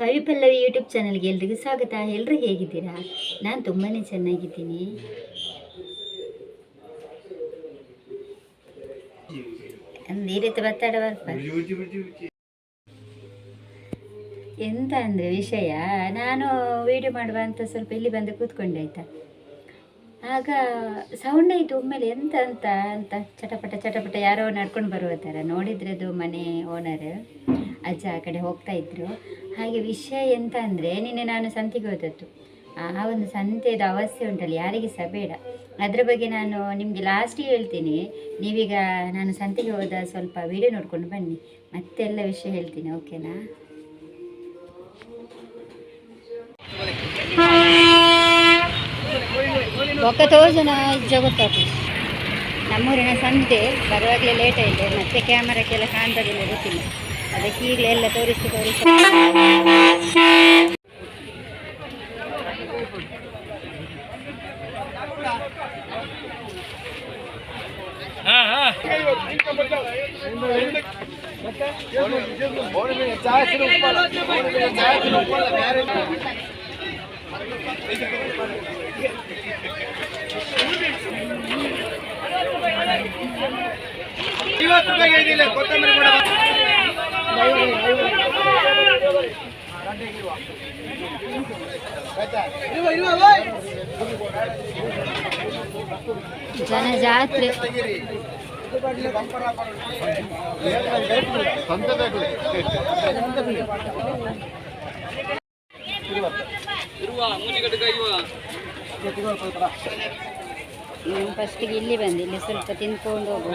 ಕವಿ ಪಲ್ಲವಿ ಯೂಟ್ಯೂಬ್ ಚಾನಲ್ಗೆ ಎಲ್ರಿಗೂ ಸ್ವಾಗತ. ಎಲ್ಲರೂ ಹೇಗಿದ್ದೀರಾ? ನಾನು ತುಂಬಾ ಚೆನ್ನಾಗಿದ್ದೀನಿ. ಈ ರೀತಿ ಎಂತ ಅಂದರೆ ವಿಷಯ? ನಾನು ವಿಡಿಯೋ ಮಾಡುವ ಅಂತ ಸ್ವಲ್ಪ ಇಲ್ಲಿ ಬಂದು ಕೂತ್ಕೊಂಡೆ ಆಯ್ತಾ ಆಗ ಸೌಂಡ್ ಆಯಿತು, ಒಮ್ಮೆಲೆ ಎಂತ ಅಂತ ಅಂತ ಚಟಪಟ ಚಟಪಟ ಯಾರೋ ನಡ್ಕೊಂಡು ಬರುವ ಥರ. ನೋಡಿದ್ರೆ ಅದು ಮನೆ ಓನರ್ ಅಜ್ಜ ಆ ಕಡೆ ಹೋಗ್ತಾ ಇದ್ರು. ಹಾಗೆ ವಿಷಯ ಎಂತ ಅಂದರೆ, ನಿನ್ನೆ ನಾನು ಸಂತೆಗೆ ಹೋದದ್ದು. ಆ ಒಂದು ಸಂತೆದು ಅವಸ್ಥೆ ಉಂಟಲ್ಲ, ಯಾರಿಗೆ ಸಹ ಬೇಡ. ಅದರ ಬಗ್ಗೆ ನಾನು ನಿಮಗೆ ಲಾಸ್ಟಿಗೆ ಹೇಳ್ತೀನಿ. ನೀವೀಗ ನಾನು ಸಂತೆಗೆ ಹೋದ ಸ್ವಲ್ಪ ವಿಡಿಯೋ ನೋಡ್ಕೊಂಡು ಬನ್ನಿ. ಮತ್ತೆಲ್ಲ ವಿಷಯ ಹೇಳ್ತೀನಿ ಓಕೆನಾ ಒಕ್ಕ ತೋಜನ ಇಜ್ಜ ಗೊತ್ತಾಗ್ತದೆ ನಮ್ಮೂರಿನ ಸಂತೆ ಬರುವಾಗಲೇ ಲೇಟ್ ಆಯಿತು. ಮತ್ತೆ ಕ್ಯಾಮರಕ್ಕೆಲ್ಲ ಕಾಣ್ತದಿಲ್ಲ ಗೊತ್ತಿಲ್ಲ. ಅದಕ್ಕೆ ಈಗಲೇ ಎಲ್ಲ ತೋರಿಸಿ ತೋರಿಸಿ. ಐವತ್ತು ಕೊತ್ತಂಬರಿ ಕೂಡ ಜನ ಜಾತ್ರೆ ಫಸ್ಟಿಗೆ ಇಲ್ಲಿ ಬಂದು ಇಲ್ಲಿ ಸ್ವಲ್ಪ ತಿನ್ಕೊಂಡು ಹೋಗುವ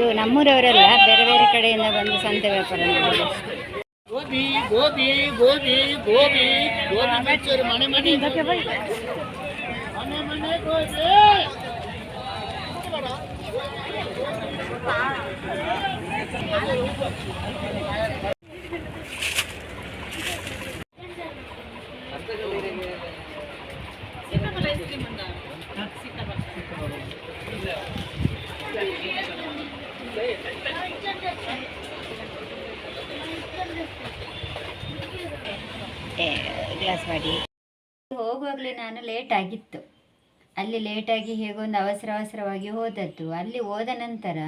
ಇದು ನಮ್ಮೂರವರೆಲ್ಲ ಬೇರೆ ಬೇರೆ ಕಡೆಯಿಂದ ಬಂದು ಸಂತೆ ವ್ಯಾಪಾರ ಮಾಡೋದು. ಗೋಬಿ ಗೋಬಿ ಗೋಬಿ ಗೋಬಿ ಗೋಬಿ ಮಿಕ್ಸರ್ ಮನೆ ಮನೆ ಮನೆ ಮನೆ ಗೋಬಿ. ಗ್ಲಾಸ್ ಮಾಡಿ. ಹೋಗುವಾಗಲೇ ನಾನು ಲೇಟ್ ಆಗಿತ್ತು. ಅಲ್ಲಿ ಲೇಟಾಗಿ ಹೇಗೊಂದು ಅವಸರ ಅವಸರವಾಗಿ ಹೋದದ್ದು. ಅಲ್ಲಿ ಹೋದ ನಂತರ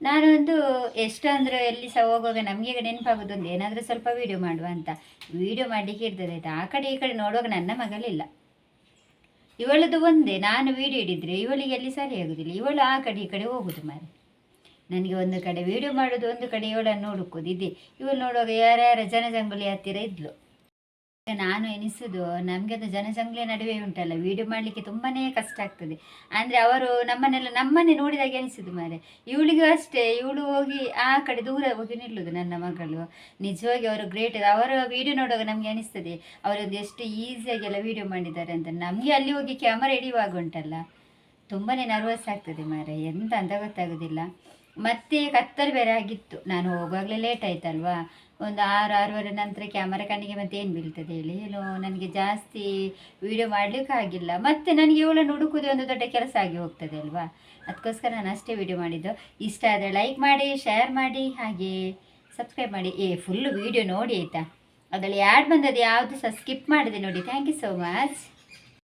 ನಾನೊಂದು ಎಷ್ಟು ಅಂದರೆ ಎಲ್ಲಿ ಸಹ ಹೋಗುವಾಗ ನಮಗೆ ಈಗ ನೆನಪಾಗೋದೊಂದು ಏನಾದರೂ ಸ್ವಲ್ಪ ವೀಡಿಯೋ ಮಾಡುವ ಅಂತ. ವೀಡಿಯೋ ಮಾಡಲಿಕ್ಕೆ ಇರ್ತದೆ ಆ ಕಡೆ ಈ ಕಡೆ ನೋಡುವಾಗ ನನ್ನ ಮಗಳಿಲ್ಲ. ಇವಳದು ಒಂದೇ. ನಾನು ವೀಡಿಯೋ ಹಿಡಿದ್ರೆ ಇವಳಿಗೆ ಎಲ್ಲಿ ಸರಿ ಆಗೋದಿಲ್ಲ. ಇವಳು ಆ ಕಡೆ ಈ ಕಡೆ ಹೋಗುದು ಮಾರೆ. ನನಗೆ ಒಂದು ಕಡೆ ವೀಡಿಯೋ ಮಾಡೋದು ಒಂದು ಕಡೆ ಇವಳನ್ನು ನೋಡುಕೋದು ಇದೆ. ಇವಳು ನೋಡುವಾಗ ಯಾರ್ಯಾರ ಜನಜಂಗುಳಿ ಹತ್ತಿರ ಇದ್ಲು. ನಾನು ಎನಿಸುದು, ನಮಗೆ ಅದು ಜನಜಂಗ್ಲಿಯ ನಡುವೆ ಉಂಟಲ್ಲ, ವೀಡಿಯೋ ಮಾಡಲಿಕ್ಕೆ ತುಂಬಾನೇ ಕಷ್ಟ ಆಗ್ತದೆ. ಅಂದ್ರೆ ಅವರು ನಮ್ಮನ್ನೆಲ್ಲ, ನಮ್ಮನ್ನೇ ನೋಡಿದಾಗ ಎನಿಸುದು ಮಾರೆ. ಇವಳಿಗೂ ಅಷ್ಟೇ, ಇವಳು ಹೋಗಿ ಆ ಕಡೆ ದೂರ ಹೋಗಿ ನಿಲ್ಲುದು ನನ್ನ ಮಗಳು. ನಿಜವಾಗಿ ಅವರು ಗ್ರೇಟ್ ಅವರ ವೀಡಿಯೋ ನೋಡುವಾಗ ನಮಗೆ ಅನಿಸ್ತದೆ ಅವರೊಂದು ಎಷ್ಟು ಈಸಿಯಾಗಿ ಎಲ್ಲ ವೀಡಿಯೋ ಮಾಡಿದ್ದಾರೆ ಅಂತ. ನಮಗೆ ಅಲ್ಲಿ ಹೋಗಿ ಕ್ಯಾಮರಾ ಹಿಡಿಯುವಾಗ ಉಂಟಲ್ಲ ತುಂಬಾನೇ ನರ್ವಸ್ ಆಗ್ತದೆ ಮಾರೆ, ಎಂತ ಅಂತ ಗೊತ್ತಾಗೋದಿಲ್ಲ. ಮತ್ತೆ ಕತ್ತಲು ಬೇರೆ ಆಗಿತ್ತು. ನಾನು ಹೋಗುವಾಗಲೇ ಲೇಟ್ ಆಯ್ತಲ್ವಾ? ಒಂದು ಆರು ಆರೂವರೆ ನಂತರ ಕ್ಯಾಮರಾ ಕಣ್ಣಿಗೆ ಮತ್ತೆ ಏನು ಬೀಳ್ತದೆ ಹೇಳಿ? ಏನು ನನಗೆ ಜಾಸ್ತಿ ವೀಡಿಯೋ ಮಾಡಲಿಕ್ಕಾಗಿಲ್ಲ ಮತ್ತೆ ನನಗೆ ಇವಳನ್ನು ಹುಡುಕೋದೇ ಒಂದು ದೊಡ್ಡ ಕೆಲಸ ಆಗಿ ಹೋಗ್ತದೆ ಅಲ್ವಾ? ಅದಕ್ಕೋಸ್ಕರ ನಾನು ಅಷ್ಟೇ ವೀಡಿಯೋ ಮಾಡಿದ್ದು. ಇಷ್ಟ ಆದರೆ ಲೈಕ್ ಮಾಡಿ ಶೇರ್ ಮಾಡಿ, ಹಾಗೆ ಸಬ್ಸ್ಕ್ರೈಬ್ ಮಾಡಿ. ಏ ಫುಲ್ಲು ವೀಡಿಯೋ ನೋಡಿ ಆಯಿತಾ? ಅದರಲ್ಲಿ ಯಾಡ್ ಬಂದದ್ದು ಯಾವುದು ಸಹ ಸ್ಕಿಪ್ ಮಾಡಿದೆ ನೋಡಿ. Thank you so much